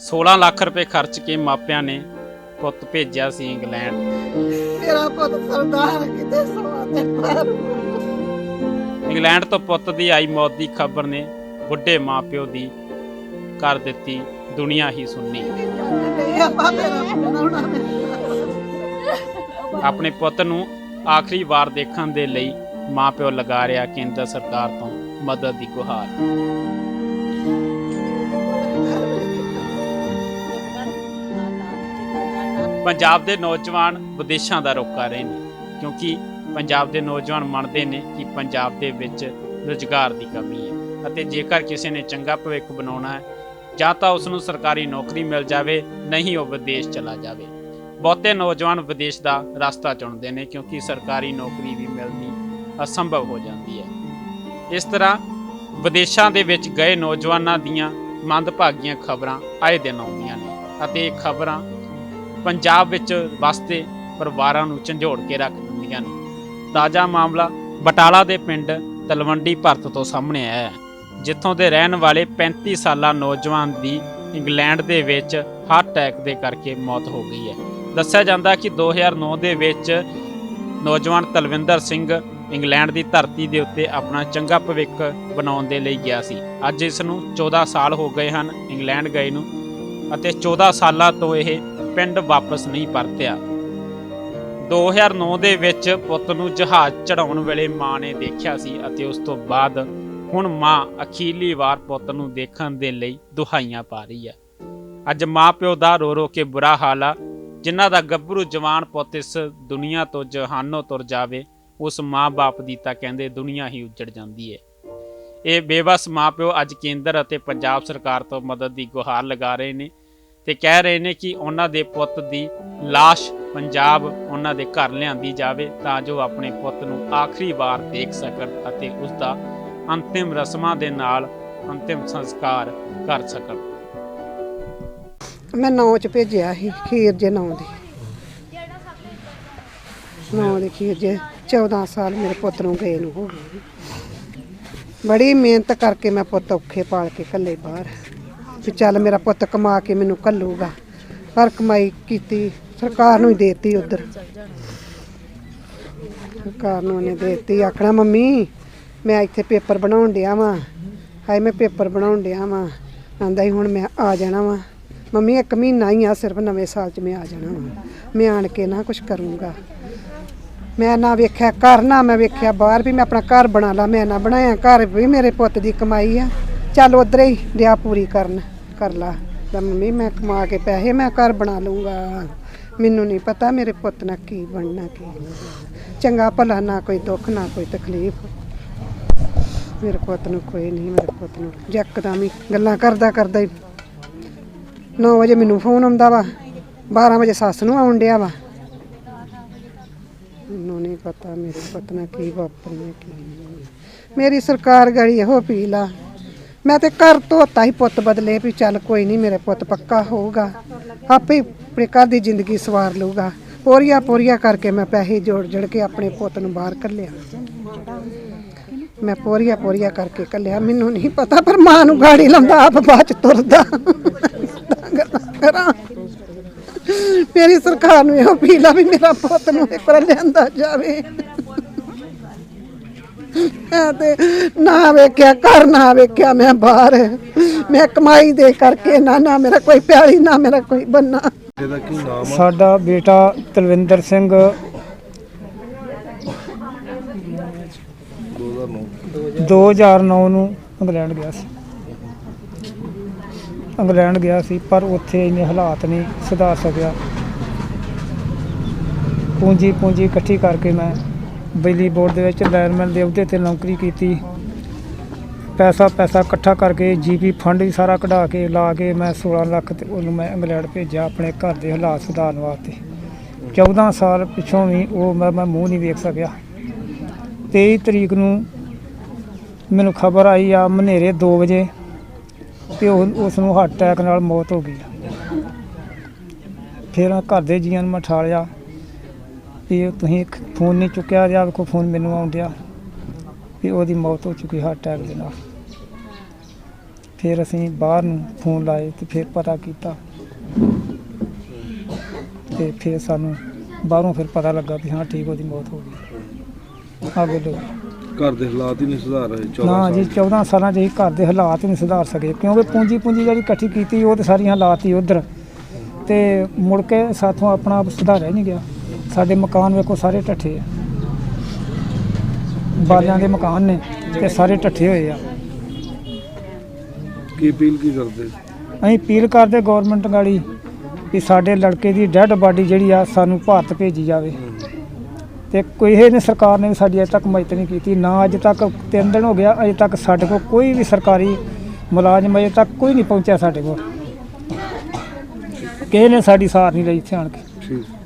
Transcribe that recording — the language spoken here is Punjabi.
16 ਲੱਖ ਰੁਪਏ ਖਰਚ ਕੇ ਮਾਪਿਆਂ ਨੇ ਪੁੱਤ ਭੇਜਿਆ ਸੀ ਇੰਗਲੈਂਡ। ਮੇਰਾ ਪੁੱਤ ਸਰਦਾਰ ਕਿਤੇ ਸਵਾ ਤੇ ਪਰ ਇੰਗਲੈਂਡ ਤੋਂ ਪੁੱਤ ਦੀ ਆਈ ਮੌਤ ਦੀ ਖਬਰ ਨੇ ਬੁੱਢੇ ਮਾਪਿਓ ਦੀ ਕਰ ਦਿੱਤੀ ਦੁਨੀਆ ਹੀ ਸੁਣਨੀ ਆਪਾਂ ਮੇਰਾ ਆਪਣੇ ਪੁੱਤ ਨੂੰ ਆਖਰੀ ਵਾਰ ਦੇਖਣ ਦੇ ਲਈ ਮਾਪਿਓ ਲਗਾ ਰਿਹਾ ਕੇਂਦਰ ਸਰਕਾਰ ਤੋਂ ਮਦਦ ਦੀ ਗੁਹਾਰ। ਪੰਜਾਬ ਦੇ ਨੌਜਵਾਨ ਵਿਦੇਸ਼ਾਂ ਦਾ ਰੁਖ ਕਰ ਰਹੇ ਨੇ, ਕਿਉਂਕਿ ਪੰਜਾਬ ਦੇ ਨੌਜਵਾਨ ਮੰਨਦੇ ਨੇ ਕਿ ਪੰਜਾਬ ਦੇ ਵਿੱਚ ਰੁਜ਼ਗਾਰ ਦੀ ਕਮੀ ਹੈ ਅਤੇ ਜੇਕਰ ਕਿਸੇ ਨੇ ਚੰਗਾ ਭਵਿੱਖ ਬਣਾਉਣਾ ਹੈ, ਜਾਂ ਤਾਂ ਉਸ ਨੂੰ ਸਰਕਾਰੀ ਨੌਕਰੀ ਮਿਲ ਜਾਵੇ, ਨਹੀਂ ਉਹ ਵਿਦੇਸ਼ ਚਲਾ ਜਾਵੇ। ਬਹੁਤੇ ਨੌਜਵਾਨ ਵਿਦੇਸ਼ ਦਾ ਰਸਤਾ ਚੁਣਦੇ ਨੇ, ਕਿਉਂਕਿ ਸਰਕਾਰੀ ਨੌਕਰੀ ਵੀ ਮਿਲਣੀ ਅਸੰਭਵ ਹੋ ਜਾਂਦੀ ਹੈ। ਇਸ ਤਰ੍ਹਾਂ ਵਿਦੇਸ਼ਾਂ ਦੇ ਵਿੱਚ ਗਏ ਨੌਜਵਾਨਾਂ ਦੀਆਂ ਮੰਦਭਾਗੀਆਂ ਖਬਰਾਂ ਆਏ ਦਿਨ ਆਉਂਦੀਆਂ ਨੇ ਅਤੇ ਇਹ ਖਬਰਾਂ ਪੰਜਾਬ ਵਿੱਚ ਵਸਦੇ ਪਰਿਵਾਰਾਂ ਨੂੰ ਝੰਜੋੜ ਕੇ ਰੱਖ ਦਿੰਦੀਆਂ ਨੇ। ਤਾਜ਼ਾ ਮਾਮਲਾ ਬਟਾਲਾ ਦੇ ਪਿੰਡ ਤਲਵੰਡੀ ਭਰਤ ਤੋਂ ਸਾਹਮਣੇ ਆਇਆ ਹੈ, ਜਿੱਥੋਂ ਦੇ ਰਹਿਣ ਵਾਲੇ 35 ਸਾਲਾ ਨੌਜਵਾਨ ਦੀ ਇੰਗਲੈਂਡ ਦੇ ਵਿੱਚ ਹਾਰਟ ਅਟੈਕ ਦੇ ਕਰਕੇ ਮੌਤ ਹੋ ਗਈ ਹੈ। ਦੱਸਿਆ ਜਾਂਦਾ ਕਿ 2009 ਦੇ ਵਿੱਚ ਨੌਜਵਾਨ ਤਲਵਿੰਦਰ ਸਿੰਘ ਇੰਗਲੈਂਡ ਦੀ ਧਰਤੀ ਦੇ ਉੱਤੇ ਆਪਣਾ ਚੰਗਾ ਭਵਿੱਖ ਬਣਾਉਣ ਦੇ ਲਈ ਗਿਆ ਸੀ। ਅੱਜ ਇਸ ਨੂੰ 14 ਸਾਲ ਹੋ ਗਏ ਹਨ ਇੰਗਲੈਂਡ ਗਏ ਨੂੰ। ਅਤੇ 14 ਸਾਲਾਂ ਤੋਂ ਇਹ ਪਿੰਡ ਵਾਪਸ ਨਹੀਂ ਪਰਤਿਆ। 2009 ਦੇ ਵਿੱਚ ਪੁੱਤ ਨੂੰ ਜਹਾਜ਼ ਚੜਾਉਣ ਵੇਲੇ ਮਾਂ ਨੇ ਦੇਖਿਆ ਸੀ ਅਤੇ ਉਸ ਤੋਂ ਬਾਅਦ ਹੁਣ ਮਾਂ ਅਖੀਰਲੀ ਵਾਰ ਪੁੱਤ ਨੂੰ ਦੇਖਣ ਦੇ ਲਈ ਦੁਹਾਈਆਂ ਪਾ ਰਹੀ ਹੈ। ਅੱਜ ਮਾਂ ਪਿਓ ਦਾ ਰੋ ਰੋ ਕੇ ਬੁਰਾ ਹਾਲ ਆ। ਜਿਨ੍ਹਾਂ ਦਾ ਗੱਭਰੂ ਜਵਾਨ ਪੁੱਤ ਇਸ ਦੁਨੀਆ ਤੋਂ ਜਹਾਨੋਂ ਤੁਰ ਜਾਵੇ, ਉਸ ਮਾਂ-ਬਾਪ ਦੀ ਤਾਂ ਕਹਿੰਦੇ ਦੁਨੀਆ ਹੀ ਉੱਜੜ ਜਾਂਦੀ ਹੈ ਇਹ ਬੇਵਸ ਮਾਪਿਓ ਅੱਜ ਕੇਂਦਰ ਅਤੇ ਪੰਜਾਬ ਸਰਕਾਰ ਤੋਂ ਮਦਦ ਦੀ ਗੁਹਾਰ ਲਗਾ ਰਹੇ ਨੇ ਤੇ ਕਹਿ ਰਹੇ ਨੇ ਕਿ ਉਹਨਾਂ ਦੇ ਪੁੱਤ ਦੀ লাশ ਪੰਜਾਬ ਉਹਨਾਂ ਦੇ ਘਰ ਲਿਆਂਦੀ ਜਾਵੇ ਤਾਂ ਜੋ ਆਪਣੇ ਪੁੱਤ ਨੂੰ ਆਖਰੀ ਵਾਰ ਦੇਖ ਸਕਣ ਅਤੇ ਉਸ ਦਾ ਅੰਤਿਮ ਰਸਮਾਂ ਦੇ ਨਾਲ ਅੰਤਿਮ ਸੰਸਕਾਰ ਕਰ ਸਕਣ। ਮੈਂ ਨੌ ਚ ਭੇਜਿਆ ਸੀ, ਖੀਰ ਜੇ ਨੌ ਦੀ। ਨੌ ਦੀ ਖੀਰ ਜੇ 14 ਸਾਲ ਮੇਰੇ ਪੁੱਤ ਨੂੰ ਗਏ ਨੂੰ ਹੋ ਗਏ। ਬੜੀ ਮਿਹਨਤ ਕਰਕੇ ਮੈਂ ਪੁੱਤ ਔਖੇ ਪਾਲ ਕੇ ਕੱਲੇ ਬਾਹਰ। ਵੀ ਚੱਲ ਮੇਰਾ ਪੁੱਤ ਕਮਾ ਕੇ ਮੈਨੂੰ ਕੱਲੂਗਾ ਪਰ ਕਮਾਈ ਕੀਤੀ, ਸਰਕਾਰ ਨੂੰ ਹੀ ਦੇਤੀ ਉਧਰ। ਸਰਕਾਰ ਨੂੰ ਉਹਨੇ ਦੇਤੀ, ਆਖਣਾ, ਮੰਮੀ, ਮੈਂ ਇੱਥੇ ਪੇਪਰ ਬਣਾਉਣ ਡਿਆ ਵਾਂ। ਹਾਏ, ਮੈਂ ਪੇਪਰ ਬਣਾਉਣ ਡਿਆ ਵਾਂ। ਆਂਦਾ ਹੀ ਹੁਣ ਮੈਂ ਆ ਜਾਣਾ ਵਾਂ। ਮੰਮੀ, ਇੱਕ ਮਹੀਨਾ ਹੀ ਆ, ਸਿਰਫ ਨਵੇਂ ਸਾਲ 'ਚ ਮੈਂ ਆ ਜਾਣਾ ਵਾਂ। ਮੈਂ ਆਣ ਕੇ ਨਾ ਕੁਝ ਕਰੂੰਗਾ। ਮੈਂ ਨਾ ਵੇਖਿਆ ਘਰ, ਨਾ ਮੈਂ ਵੇਖਿਆ ਬਾਹਰ ਵੀ, ਮੈਂ ਆਪਣਾ ਘਰ ਬਣਾ ਲਾ, ਮੈਂ ਨਾ ਬਣਾਇਆ, ਘਰ ਵੀ ਮੇਰੇ ਪੁੱਤ ਦੀ ਕਮਾਈ ਆ। ਚੱਲ ਉਧਰ ਹੀ ਦਿਆ ਪੂਰੀ ਕਰਨ, ਕਰ ਲਾ। ਤਾਂ ਮੰਮੀ, ਮੈਂ ਕਮਾ ਕੇ ਪੈਸੇ ਮੈਂ ਘਰ ਬਣਾ ਲੂੰਗਾ ਮੈਨੂੰ ਨਹੀਂ ਪਤਾ ਮੇਰੇ ਪੁੱਤ ਨਾਲ ਕੀ ਬਣਨਾ, ਕੀ ਚੰਗਾ ਭਲਾ ਨਾ ਕੋਈ ਦੁੱਖ, ਨਾ ਕੋਈ ਤਕਲੀਫ। ਮੇਰੇ ਪੁੱਤ ਨੂੰ ਕੋਈ ਨਹੀਂ, ਮੇਰੇ ਪੁੱਤ ਨੂੰ। ਜੱਕਦਮ ਹੀ ਗੱਲਾਂ ਕਰਦਾ ਕਰਦਾ ਹੀ 9 ਵਜੇ ਮੈਨੂੰ ਫੋਨ ਆਉਂਦਾ ਵਾ 12 ਵਜੇ ਸੱਸ ਨੂੰ ਆਉਣ ਡਿਆ ਵਾ। ਮੈਨੂੰ ਨਹੀਂ ਪਤਾ ਮੇਰੇ ਪੁੱਤ ਕੀ ਵਾਪਰਨਾ ਕੀ ਨਹੀਂ। ਮੇਰੀ ਸਰਕਾਰ ਗੜੀ ਇਹੋ ਅਪੀਲ ਆ। ਮੈਂ ਤੇ ਘਰ ਧੋਤਾ ਹੀ ਪੁੱਤ ਬਦਲੇ ਵੀ ਚੱਲ ਕੋਈ ਨਹੀਂ, ਮੇਰੇ ਪੁੱਤ ਪੱਕਾ ਹੋਊਗਾ। ਆਪੇ ਆਪਣੇ ਘਰ ਦੀ ਜ਼ਿੰਦਗੀ ਸਵਾਰ ਲਊਗਾ। ਪੋਰੀਆ ਪੋਰੀਆ ਕਰਕੇ ਮੈਂ ਪੈਸੇ ਜੋੜ ਜੜ ਕੇ ਆਪਣੇ ਪੁੱਤ ਨੂੰ ਬਾਹਰ ਕੱਢਿਆ। ਮੈਂ ਪੋਰੀਆ ਪੋਰੀਆ ਕਰਕੇ ਕੱਲਿਆ ਮੈਨੂੰ ਨਹੀਂ ਪਤਾ ਪਰ ਮਾਂ ਨੂੰ ਗਾੜੀ ਲਾਉਂਦਾ ਆਪ ਬਾਅਦ ਚ ਤੁਰਦਾ। ਕਰਾਂ। ਮੇਰੀ ਸਰਕਾਰ ਨੂੰ ਇਹ ਅਪੀਲ ਆ ਵੀ ਮੇਰਾ ਪੁੱਤ ਨੂੰ ਇੱਕ ਵਾਰ ਲਿਆਂਦਾ ਜਾਵੇ। ਮੈਂ ਤੇ ਨਾ ਵੇਖਿਆ, ਘਰ ਨਾ ਵੇਖਿਆ, ਮੈਂ ਬਾਹਰ। ਮੈਂ ਕਮਾਈ ਦੇ ਕਰਕੇ ਨਾ ਨਾ ਮੇਰਾ ਕੋਈ ਪਿਆਲੀ, ਨਾ ਮੇਰਾ ਕੋਈ ਬੰਨਾ। ਇਹਦਾ ਕੀ ਨਾਮ ਆ ਸਾਡਾ ਬੇਟਾ ਤਲਵਿੰਦਰ ਸਿੰਘ। 2009 2009 ਨੂੰ ਇੰਗਲੈਂਡ ਗਿਆ ਸੀ। ਇੰਗਲੈਂਡ ਗਿਆ ਸੀ, ਪਰ ਉੱਥੇ ਇੰਨੇ ਹਾਲਾਤ ਨਹੀਂ ਸੁਧਾਰ ਸਕਿਆ। ਪੂੰਜੀ ਪੂੰਜੀ ਇਕੱਠੀ ਕਰਕੇ ਮੈਂ ਬਿਜਲੀ ਬੋਰਡ ਦੇ ਵਿੱਚ ਲਾਇਰਮੈਨ ਦੇ ਅਹੁਦੇ ਤੇ ਨੌਕਰੀ ਕੀਤੀ। ਪੈਸਾ ਪੈਸਾ ਇਕੱਠਾ ਕਰਕੇ ਜੀਪੀ ਫੰਡ ਵੀ ਸਾਰਾ ਕਢਾ ਕੇ ਲਾ ਕੇ ਮੈਂ 16 ਲੱਖ ਤੇ ਉਹਨੂੰ ਮੈਂ ਇੰਗਲੈਂਡ ਭੇਜਿਆ ਆਪਣੇ ਘਰ ਦੇ ਹਾਲਾਤ ਸੁਧਾਰਨ ਵਾਸਤੇ। 14 ਸਾਲ ਪਿੱਛੋਂ ਵੀ ਉਹ ਮੈਂ ਮੈਂ ਮੂੰਹ ਨਹੀਂ ਵੇਖ ਸਕਿਆ। 23 ਤਰੀਕ ਨੂੰ ਮੈਨੂੰ ਖਬਰ ਆਈ ਆ ਮਨੇਰੇ 2 ਵਜੇ। ਕਿ ਉਹ ਉਸ ਨੂੰ ਹਾਰਟ ਅਟੈਕ ਨਾਲ ਮੌਤ ਹੋ ਗਈ। ਫਿਰ ਘਰ ਦੇ ਜੀਆਂ ਨੂੰ ਮੈਂ ਠਾਲਿਆ ਵੀ ਤੁਸੀਂ ਫੋਨ ਨਹੀਂ ਚੁੱਕਿਆ ਜਾਂ ਕੋਈ ਫੋਨ ਮੈਨੂੰ ਆਉਣ ਵੀ ਉਹਦੀ ਮੌਤ ਹੋ ਚੁੱਕੀ ਹਾਰਟ ਅਟੈਕ ਦੇ ਨਾਲ। ਫਿਰ ਅਸੀਂ ਬਾਹਰ ਨੂੰ ਫੋਨ ਲਾਏ ਤੇ ਫਿਰ ਪਤਾ ਕੀਤਾ ਤੇ ਫਿਰ ਸਾਨੂੰ ਬਾਹਰੋਂ ਫਿਰ ਪਤਾ ਲੱਗਾ ਵੀ ਹਾਂ, ਠੀਕ ਉਹਦੀ ਮੌਤ ਹੋ ਗਈ। ਆਗੇ ਲੋਕ ਘਰ ਦੇ ਹਾਲਾਤ ਹੀ ਨਹੀਂ ਸੁਧਾਰ ਰਹੇ 14 ਨਾ ਜੀ ਸਾਲ। 14 ਸਾਲਾਂ 'ਚ ਅਸੀਂ ਘਰ ਦੇ ਹਾਲਾਤ ਹੀ ਨਹੀਂ ਸੁਧਾਰ ਸਕੇ ਕਿਉਂਕਿ ਪੂੰਜੀ ਪੂੰਜੀ ਜਿਹੜੀ ਇਕੱਠੀ ਕੀਤੀ ਉਹ ਤੇ ਸਾਰੀਆਂ ਹਾਲਾਤ ਹੀ ਉਧਰ। ਤੇ ਮੁੜ ਕੇ ਸਾਥੋਂ ਆਪਣਾ ਆਪ ਸੁਧਾਰਿਆ ਨਹੀਂ ਗਿਆ। ਸਾਡੇ ਮਕਾਨ ਵੇਖੋ ਸਾਰੇ ਢੱਠੇ ਆ। ਬਾਲਿਆਂ ਦੇ ਮਕਾਨ ਨੇ ਤੇ ਸਾਰੇ ਢੱਠੇ ਹੋਏ ਆ। ਕੀ ਅਪੀਲ ਕੀ ਕਰਦੇ? ਅਸੀਂ ਅਪੀਲ ਕਰਦੇ ਗਵਰਨਮੈਂਟ ਗਾੜੀ ਕਿ ਸਾਡੇ ਲੜਕੇ ਦੀ ਡੈੱਡ ਬਾਡੀ ਜਿਹੜੀ ਆ ਸਾਨੂੰ ਭਾਰਤ ਭੇਜੀ ਜਾਵੇ। ਤੇ ਕੋਈ ਇਹ ਨੇ ਸਰਕਾਰ ਨੇ ਵੀ ਸਾਡੀ ਅਜੇ ਤੱਕ ਮਦਦ ਨਹੀਂ ਕੀਤੀ, ਨਾ ਅੱਜ ਤੱਕ ਤਿੰਨ ਦਿਨ ਹੋ ਗਿਆ, ਅਜੇ ਤੱਕ ਸਾਡੇ ਕੋਲ ਕੋਈ ਵੀ ਸਰਕਾਰੀ ਮੁਲਾਜ਼ਮ ਅਜੇ ਤੱਕ ਕੋਈ ਨਹੀਂ ਪਹੁੰਚਿਆ ਸਾਡੇ ਕੋਲ। ਕਿਸੇ ਨੇ ਸਾਡੀ ਸਾਰ ਨਹੀਂ ਲਈ ਇੱਥੇ ਆਣ ਕੇ। ਠੀਕ।